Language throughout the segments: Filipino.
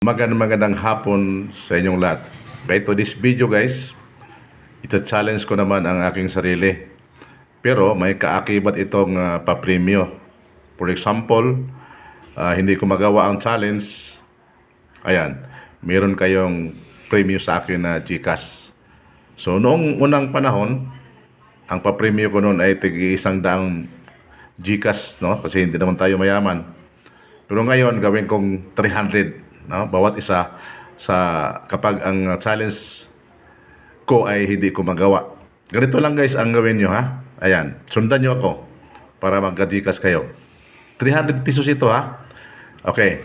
Magandang magandang hapon sa inyong lahat. Okay, to this video guys, ita-challenge ko naman ang aking sarili. Pero may kaakibat itong ah, papremyo. For example, ah, hindi ko magawa ang challenge. Ayan, meron kayong premyo sa akin na GCash. So noong unang panahon, ang papremyo ko noon ay tig isang daang GCash, no? Kasi hindi naman tayo mayaman. Pero ngayon, gawin kong 300, no? Bawat isa sa kapag ang challenge ko ay hindi ko magawa. Ganito lang guys ang gawin nyo ha. Ayan, sundan nyo ako para magka-Gcash kayo. 300 pesos ito ha. Okay.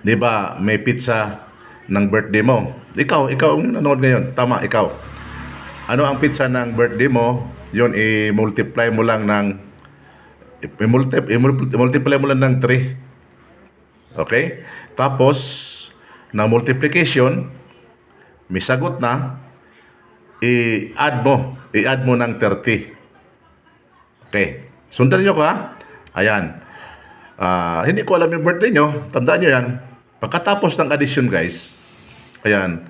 Di ba may pizza ng birthday mo? Ikaw, ikaw ang nanonood ngayon. Tama, ikaw. Ano ang pizza ng birthday mo? Yun, i-multiply mo lang ng i-multiply, i-multiply mo lang ng 3. Okay? Tapos, na multiplication, may sagot na, i-add mo. I-add mo ng 30. Okay. Sundan nyo ko ha. Ayan. Ah, hindi ko alam yung birthday nyo. Tandaan nyo yan. Pagkatapos ng addition guys, ayan,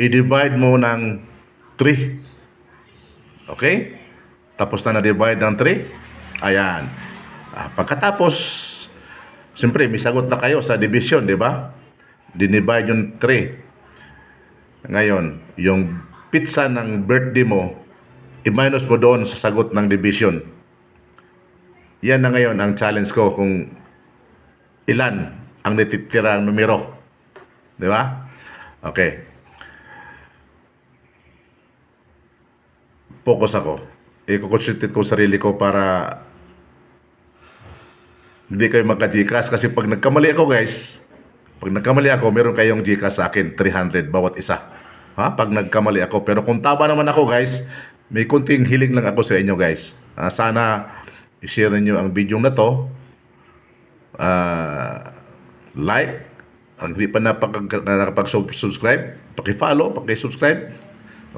i-divide mo ng 3. Okay? Tapos na na-divide ng 3. Ayan. Ah, pagkatapos, siyempre, may sagot na kayo sa division, di ba? Dinivide yung 3. Ngayon, yung pizza ng birthday mo, i-minus mo doon sa sagot ng division. Yan na ngayon ang challenge ko kung ilan ang natitirang numero. Di ba? Okay. Focus ako. I-concentrate ko sarili ko para hindi kayo magka-Gcash kasi pag nagkamali ako guys, pag nagkamali ako, meron kayong Gcash sa akin, 300 bawat isa. Ha? Pag nagkamali ako. Pero kung tama naman ako guys, may kunting hiling lang ako sa inyo guys. Ah, sana i-share niyo ang video na to. Ah, like, ang hindi pa nakapag-subscribe, paki-follow, paki-subscribe.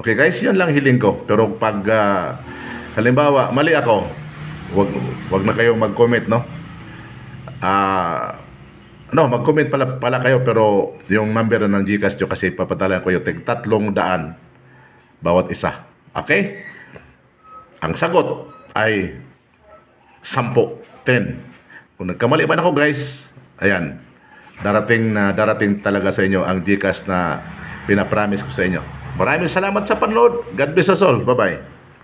Okay guys, yan lang hiling ko. Pero pag ah, halimbawa, mali ako, wag wag na kayong mag-comment, no? Ah, no, mag-comment pala, pala kayo pero yung number ng Gcash nyo kasi papadalan ko yung tig tatlong daan bawat isa. Okay? Ang sagot ay 10, 10. Kung nagkamali man ako guys, ayan, darating na darating talaga sa inyo ang Gcash na pinapromise ko sa inyo. Maraming salamat sa panood. God bless us all. Bye-bye.